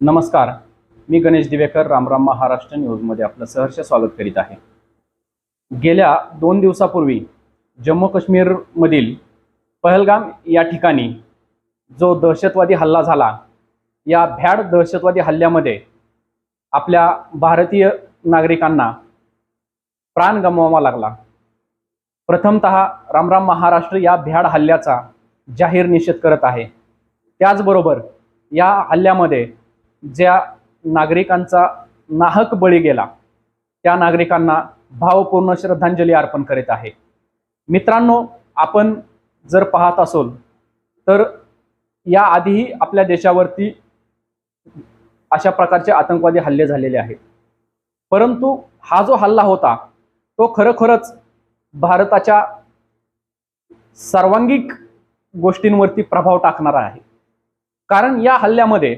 नमस्कार. मी गणेश दिवेकर रामराम महाराष्ट्र न्यूजमध्ये आपलं सहर्ष स्वागत करीत आहे. गेल्या दोन दिवसापूर्वी जम्मू काश्मीरमधील पहलगाम या ठिकाणी जो दहशतवादी हल्ला झाला या भ्याड दहशतवादी हल्ल्यामध्ये आपल्या भारतीय नागरिकांना प्राण गमवावा लागला. प्रथमत रामराम महाराष्ट्र या भ्याड हल्ल्याचा जाहीर निषेध करत आहे. त्याचबरोबर या हल्ल्यामध्ये ज्या नागरिकांचा नाहक बळी गेला त्या नागरिकांना भावपूर्ण श्रद्धांजली अर्पण करीत आहे. मित्रांनो आपण जर पाहत असोल तर या आधीही आपल्या देशावरती अशा प्रकारचे आतंकवादी हल्ले झालेले आहेत. परंतु हा जो हल्ला होता तो खरोखरच भारताच्या सर्वांगिक गोष्टींवरती प्रभाव टाकणारा आहे. कारण या हल्ल्यामध्ये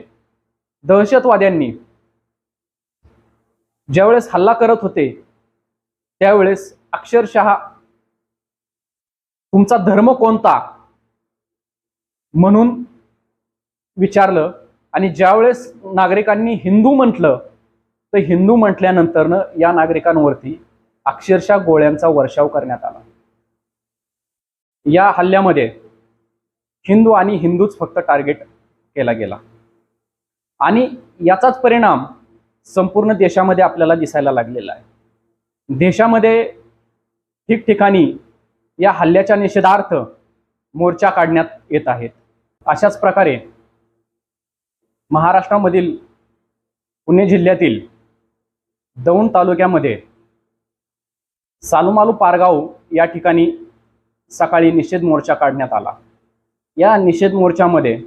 दहशतवाद्यांनी ज्यावेळेस हल्ला करत होते त्यावेळेस अक्षरशः तुमचा धर्म कोणता म्हणून विचारलं आणि ज्यावेळेस नागरिकांनी हिंदू म्हटलं तर हिंदू म्हटल्यानंतरनं या नागरिकांवरती अक्षरशः गोळ्यांचा वर्षाव करण्यात आला. या हल्ल्यामध्ये हिंदू आणि हिंदूच फक्त टार्गेट केला गेला. आणि याचाच परिणाम संपूर्ण देशामध्ये आपल्याला दिसायला लागलेला आहे. देशामध्ये ठिकठिकाणी या हल्ल्याच्या निषेधार्थ मोर्चा काढण्यात येत आहेत. अशाच प्रकारे महाराष्ट्रामधील पुणे जिल्ह्यातील दौंड तालुक्यामध्ये सालुमालू पारगाव या ठिकाणी सकाळी निषेध मोर्चा काढण्यात आला. या निषेध मोर्चामध्ये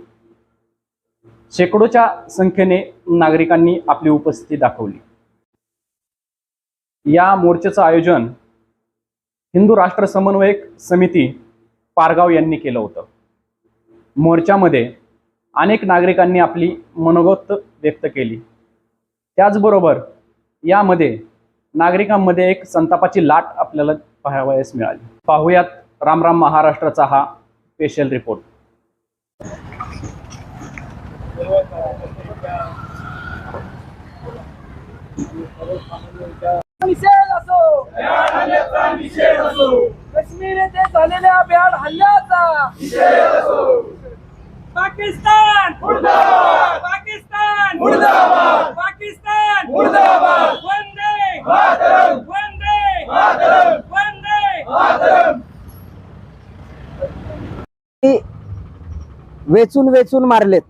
शेकडोच्या संख्येने नागरिकांनी आपली उपस्थिती दाखवली. या मोर्चाचं आयोजन हिंदू राष्ट्र समन्वयक समिती पारगाव यांनी केलं होतं. मोर्चामध्ये अनेक नागरिकांनी आपली मनोगत व्यक्त केली. त्याचबरोबर यामध्ये नागरिकांमध्ये एक संतापाची लाट आपल्याला पाहावयास मिळाली. पाहूयात रामराम महाराष्ट्राचा हा स्पेशल रिपोर्ट निषेध असो निषेध असो. काश्मीर येथे झालेल्या भ्याड हल्ल्याचा. पाकिस्तान. पाकिस्तान. पाकिस्तान. वंदे. वंदे. वंदे. वेचून वेचून मारलेत.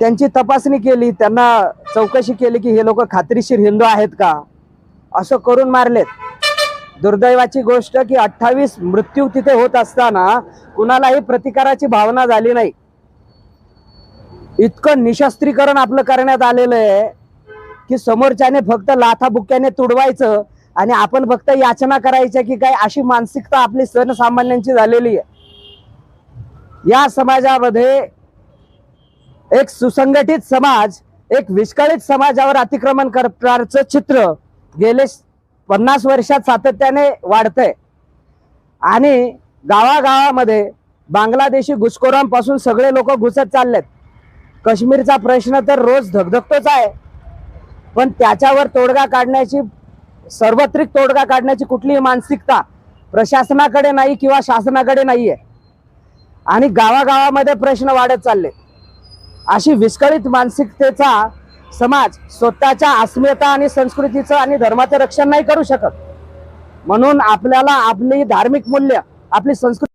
त्यांची तपासणी केली त्यांना चौकशी केली की हे लोक खात्रीशीर हिंदू आहेत का? असं करून मारलेत. दुर्दैवाची गोष्ट की अठ्ठावीस मृत्यू तिथे होत असताना कुणालाही प्रतिकाराची भावना झाली नाही. इतकं निशस्त्रीकरण आपलं करण्यात आलेलं आहे की समोरच्याने फक्त लाथाबुक्याने तुडवायचं आणि आपण फक्त याचना करायच्या की काय अशी मानसिकता आपली सर्वसामान्यांची झालेली आहे. या समाजामध्ये एक सुसंघटित समाज एक विस्कळीत समाजावर अतिक्रमण करणारचं चित्र गेले पन्नास वर्षात सातत्याने वाढतंय. आणि गावागावामध्ये बांगलादेशी घुसखोरांपासून सगळे लोक घुसत चाललेत. काश्मीरचा प्रश्न तर रोज धगधगतोच आहे. पण त्याच्यावर तोडगा काढण्याची सार्वत्रिक तोडगा काढण्याची कुठलीही मानसिकता प्रशासनाकडे नाही किंवा शासनाकडे नाहीये. आणि गावागावामध्ये प्रश्न वाढत चालले अशी विस्कळीत मानसिकतेचा समाज स्वतःच्या अस्मिता आणि संस्कृतीचं आणि धर्माचं रक्षण नाही करू शकत. म्हणून आपल्याला आपली धार्मिक मूल्य आपली संस्कृती